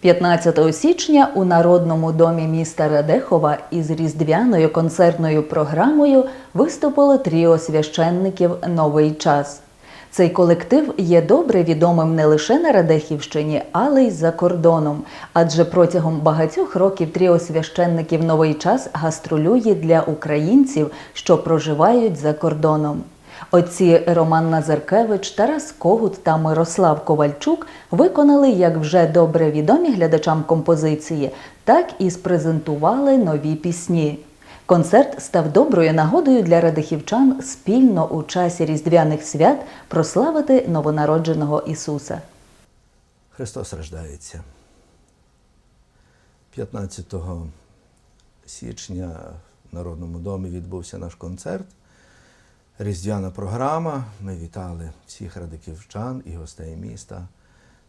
15 січня у Народному домі міста Радехова із різдвяною концертною програмою виступило тріо священників Новий час. Цей колектив є добре відомим не лише на Радехівщині, але й за кордоном. Адже протягом багатьох років тріо священників Новий час гастролює для українців, що проживають за кордоном. Отці Роман Назаркевич, Тарас Когут та Мирослав Ковальчук виконали як вже добре відомі глядачам композиції, так і спрезентували нові пісні. Концерт став доброю нагодою для радихівчан спільно у часі різдвяних свят прославити новонародженого Ісуса. Христос рождається. 15 січня в Народному домі відбувся наш концерт. Різдвяна програма. Ми вітали всіх радиківчан і гостей міста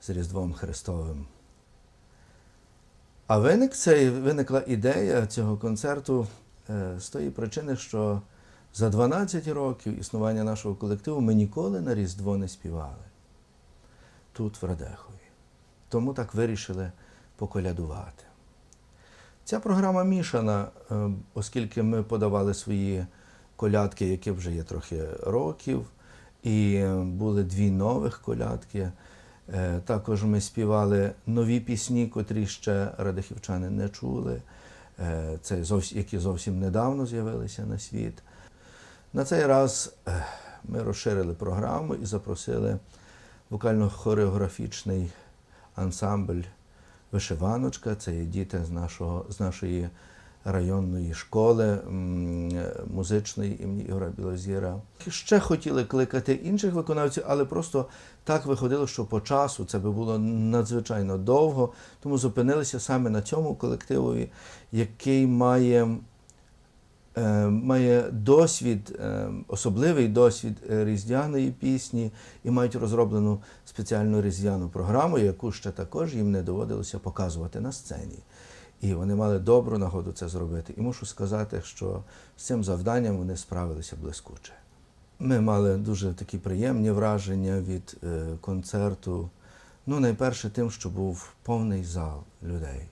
з Різдвом Христовим. А виник цей, виникла ідея цього концерту е, з тої причини, що за 12 років існування нашого колективу ми ніколи на Різдво не співали тут, в Радехові. Тому так вирішили поколядувати. Ця програма мішана, е, оскільки ми подавали свої колядки, які вже є трохи років, і були дві нових колядки. Е, Також ми співали нові пісні, котрі ще радихівчани не чули, е, це зовсім, які зовсім недавно з'явилися на світ. На цей раз е, ми розширили програму і запросили вокально-хореографічний ансамбль Вишиваночка. Це є діти з, нашого, з нашої районної школи музичної імені Ігора Білозіра. Ще хотіли кликати інших виконавців, але просто так виходило, що по часу це би було надзвичайно довго, тому зупинилися саме на цьому колективові, який має е, має досвід, е, особливий досвід різдвяної пісні і мають розроблену спеціальну різдвяну програму, яку ще також їм не доводилося показувати на сцені. І вони мали добру нагоду це зробити. І мушу сказати, що з цим завданням вони справилися блискуче. Ми мали дуже такі приємні враження від е, концерту. Ну, найперше тим, що був повний зал людей.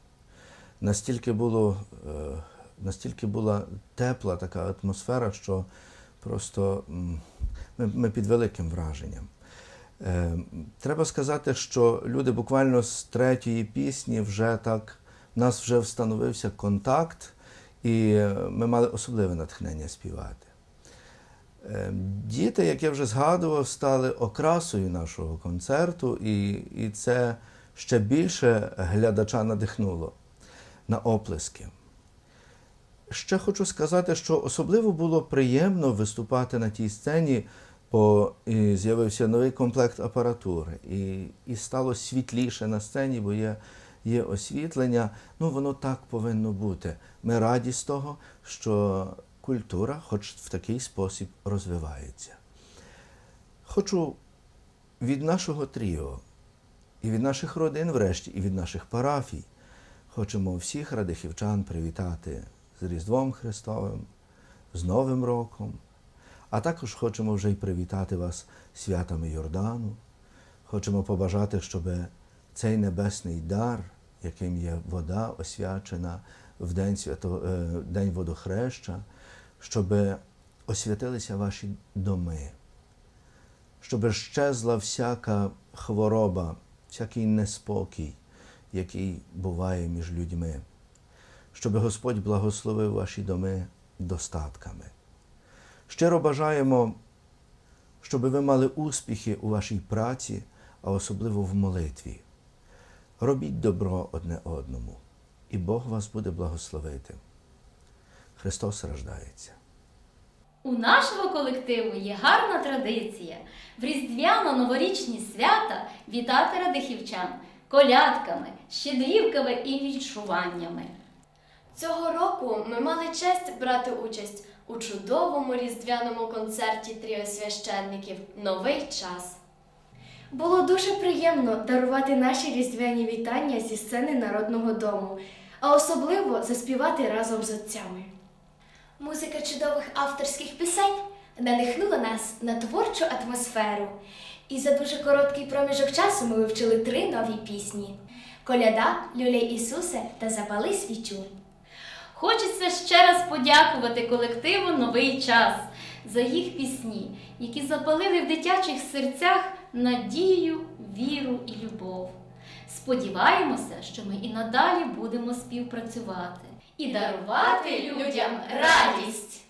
Настільки було, е, настільки була тепла така атмосфера, що просто ми, ми під великим враженням. Е, треба сказати, що люди буквально з третьої пісні вже так, в нас вже встановився контакт, і е, ми мали особливе натхнення співати. Е, Діти, як я вже згадував, стали окрасою нашого концерту, і, і це ще більше глядача надихнуло на оплески. Ще хочу сказати, що особливо було приємно виступати на тій сцені, бо з'явився новий комплект апаратури, і, і стало світліше на сцені, бо є, є освітлення. Ну, воно так повинно бути. Ми раді з того, що культура, хоч в такий спосіб, розвивається. Хочу від нашого тріо і від наших родин, врешті, і від наших парафій, хочемо всіх радихівчан привітати з Різдвом Христовим, з Новим роком, а також хочемо вже й привітати вас святами Йордану. Хочемо побажати, щоб цей небесний дар, яким є вода освячена в день, свято, е, день водохреща, щоб освятилися ваші доми, щоб щезла всяка хвороба, всякий неспокій, який буває між людьми, щоб Господь благословив ваші доми достатками. Щиро бажаємо, щоб ви мали успіхи у вашій праці, а особливо в молитві. Робіть добро одне одному, і Бог вас буде благословити. Христос рождається. У нашого колективу є гарна традиція в різдвяно-новорічні свята вітати радихівчан колядками, щедрівками і віншуваннями. Цього року ми мали честь брати участь у чудовому різдвяному концерті тріо священників Новий час. Було дуже приємно дарувати наші різдвяні вітання зі сцени народного дому, а особливо заспівати разом з отцями. Музика чудових авторських пісень надихнула нас на творчу атмосферу. І за дуже короткий проміжок часу ми вивчили три нові пісні: Коляда, Люлей Ісусе та Запали свічу. Хочеться ще раз подякувати колективу Новий час за їх пісні, які запалили в дитячих серцях надію, віру і любов. Сподіваємося, що ми і надалі будемо співпрацювати і дарувати людям радість.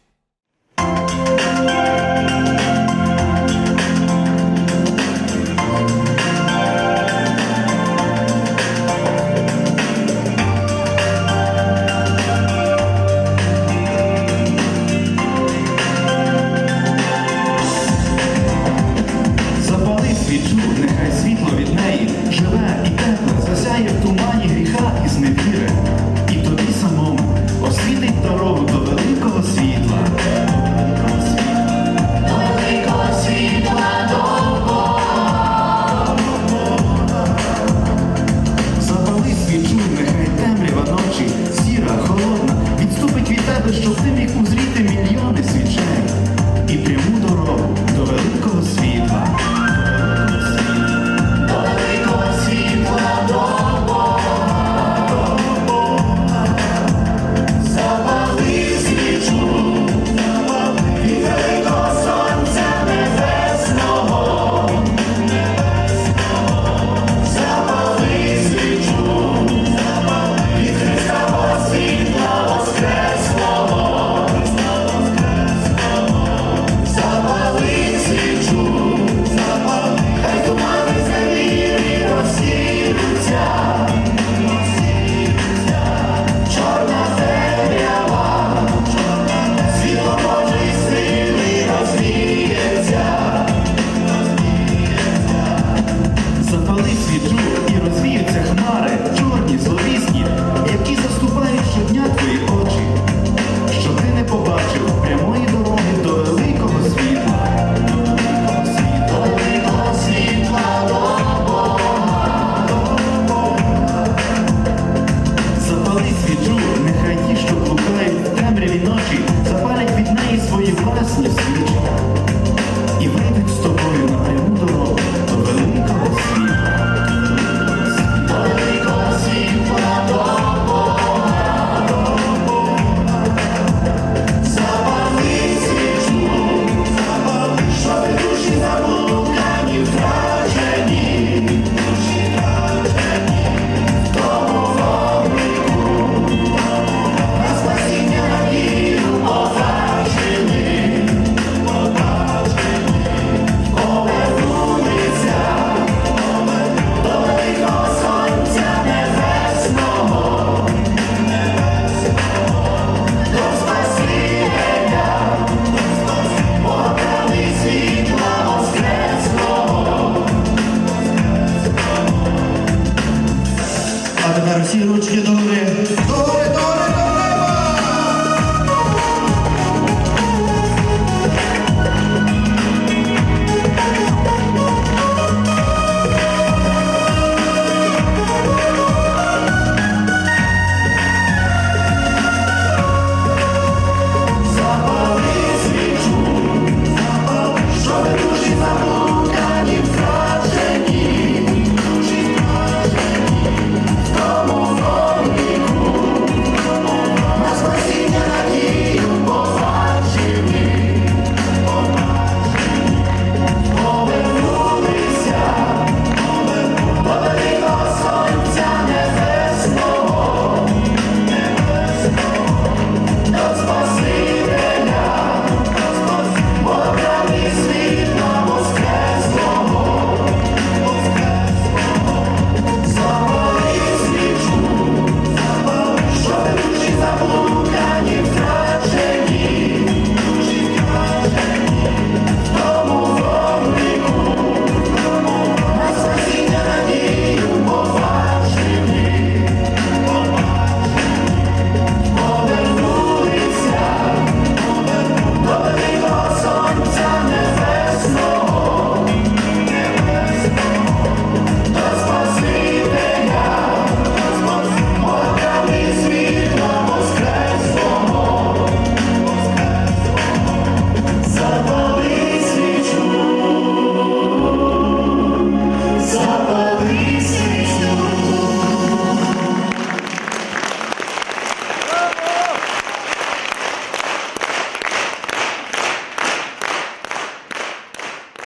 А тепер всі ручки добре.